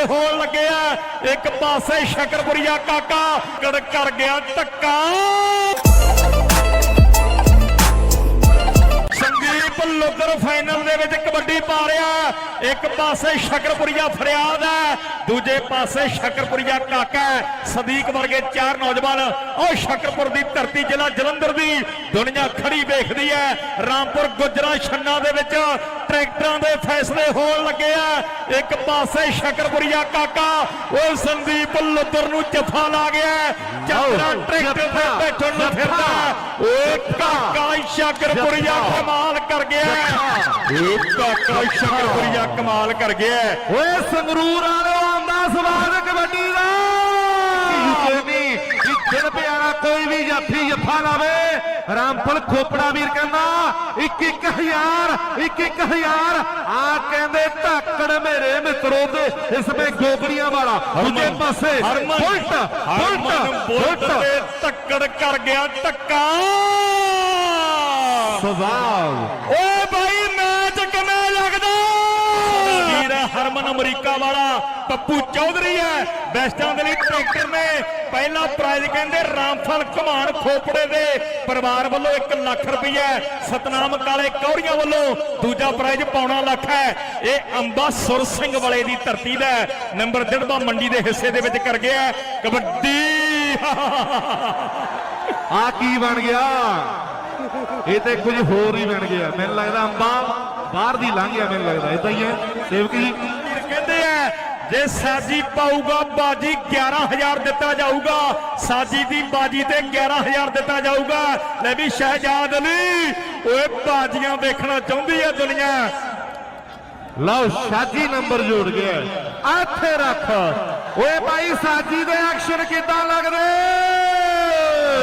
ਫੈਸਲੇ ਹੋਣ ਲੱਗੇ ਆ। ਇੱਕ ਪਾਸੇ ਸ਼ਕਰਪੁਰੀਆ ਕਾਕਾ ਕੜ ਕਰ ਗਿਆ ਟੱਕਾ ਲੁੱਦਰ ਫਾਈਨਲ ਦੇ ਵਿੱਚ ਕਬੱਡੀ ਪਾ ਰਿਹਾ। ਇੱਕ ਪਾਸੇ ਸ਼ਕਰਪੁਰੀਆ ਫਰਿਆਦ ਹੈ ਦੂਜੇ ਪਾਸੇ ਸ਼ਕਰਪੁਰੀਆ ਕਾਕਾ। ਸਦੀਕ ਵਰਗੇ ਚਾਰ ਨੌਜਵਾਨ ਉਹ ਸ਼ਕਰਪੁਰ ਦੀ ਧਰਤੀ ਜ਼ਿਲ੍ਹਾ ਜਲੰਧਰ ਦੀ ਦੁਨੀਆ ਖੜੀ ਵੇਖਦੀ ਹੈ। ਰਾਮਪੁਰ ਗੁਜਰਾ ਛੰਨਾ ਦੇ ਵਿੱਚ ਟਰੈਕਟਰਾਂ ਦੇ ਫੈਸਲੇ ਹੋਣ ਲੱਗੇ ਆ। ਇੱਕ ਪਾਸੇ ਸ਼ਕਰਪੁਰੀਆ ਕਾਕਾ ਉਹ ਸੰਦੀਪ ਲੁੱਦਰ ਨੂੰ ਜੱਫਾ ਲਾ ਗਿਆ ਚਾਦਰਾ ਟਰੈਕਟਰ ਤੇ ਬੈਠਣ ਨੂੰ ਫਿਰਦਾ ਓਏ ਕਾਕਾ ਸ਼ਕਰਪੁਰੀਆ ਕਮਾਲ ਕਰ ਗਿਆ ਓਏ ਕਾਕਾ ਸ਼ਕਰਪੁਰੀਆ ਕਮਾਲ ਕਰ ਗਿਆ ਓਏ ਸੰਗਰੂਰ ਵਾਲਿਓ ਆਂਦਾ ਸਵਾਦ ਕਬੱਡੀ ਦਾ। ਕਿ ਦਿਨ ਪਿਆਰਾ ਕੋਈ ਵੀ ਜਾਫੀ ਜੱਫਾ ਲਾਵੇ ਰਾਮਪੁਰ ਖੋਪੜਾ ਵੀਰ ਕਹਿੰਦਾ 21000 21000 ਆ ਕਹਿੰਦੇ ਧਾਕੜ ਮੇਰੇ ਮਿੱਤਰੋ ਤੇ ਇਸਮੇ ਗੋਗੜੀਆਂ ਵਾਲਾ। ਦੂਜੇ ਪਾਸੇ ਬੁਲਟ ਬੁਲਟ ਬੁਲਟ ਤੇ ਟੱਕੜ ਕਰ ਗਿਆ ਟੱਕਾ ਸਵਾਲ। ਓਏ ਭਾਈ ਮੈਚ ਕਿਵੇਂ ਲੱਗਦਾ? ਵੀਰ ਹਰਮਨ ਅਮਰੀਕਾ ਵਾਲਾ ਪੱਪੂ ਚੌਧਰੀ ਹੈ। ਬੈਸਟਾਂ ਦੇ ਲਈ ਟਰੈਕਟਰ ਨੇ ਪਹਿਲਾ ਪ੍ਰਾਈਜ਼ ਕਹਿੰਦੇ ਰਾਮਫਲ ਘਮਾਣ ਖੋਪੜੇ ਦੇ ਪਰਿਵਾਰ ਵੱਲੋਂ 1 ਲੱਖ ਰੁਪਈਆ। ਸਤਨਾਮ ਕਾਲੇ ਕੌੜੀਆਂ ਵੱਲੋਂ ਦੂਜਾ ਪ੍ਰਾਈਜ਼ ਪੌਣਾ ਲੱਖ ਹੈ। ਇਹ ਅੰਬਾ ਸੁਰ ਸਿੰਘ ਵਾਲੇ ਦੀ ਧਰਤੀ ਦਾ। ਨੰਬਰ ਦਿੜਬਾ ਮੰਡੀ ਦੇ ਹਿੱਸੇ ਦੇ ਵਿੱਚ ਕਰ ਗਿਆ। ਕਬੱਡੀ। ਆ ਕੀ ਬਣ ਗਿਆ? ਇਹ ਤੇ ਕੁਝ ਹੋਰ ਹੀ ਬਣ ਗਿਆ। ਮੈਨੂੰ ਲੱਗਦਾ ਅੰਬਾ ਬਾਹਰ ਦੀ ਲੰਘ ਗਿਆ ਮੈਨੂੰ ਲੱਗਦਾ। ਇਦਾਂ ਹੀ ਹੈ। ਸੇਵਕ ਜੀ। ਕਹਿੰਦੇ ਆ ਜੇ ਸਾਜੀ ਪਾਊਗਾ ਬਾਜੀ 11000 ਦਿੱਤਾ ਜਾਊਗਾ। ਸਾਜੀ ਦੀ ਬਾਜੀ ਤੇ 11000 ਦਿੱਤਾ ਜਾਊਗਾ। ਲੈ ਵੀ ਸ਼ਹਿਜਾਦ ਅਲੀ ਓਏ ਬਾਜੀਆਂ ਵੇਖਣਾ ਚਾਹੁੰਦੀ ਹੈ ਦੁਨੀਆ। ਲਓ ਸਾਜੀ ਨੰਬਰ ਜੋੜ ਗਿਆ। ਇੱਥੇ ਰੱਖ। ਓਏ ਭਾਈ ਸਾਜੀ ਦੇ ਐਕਸ਼ਨ ਕਿਦਾਂ ਲੱਗਦੇ?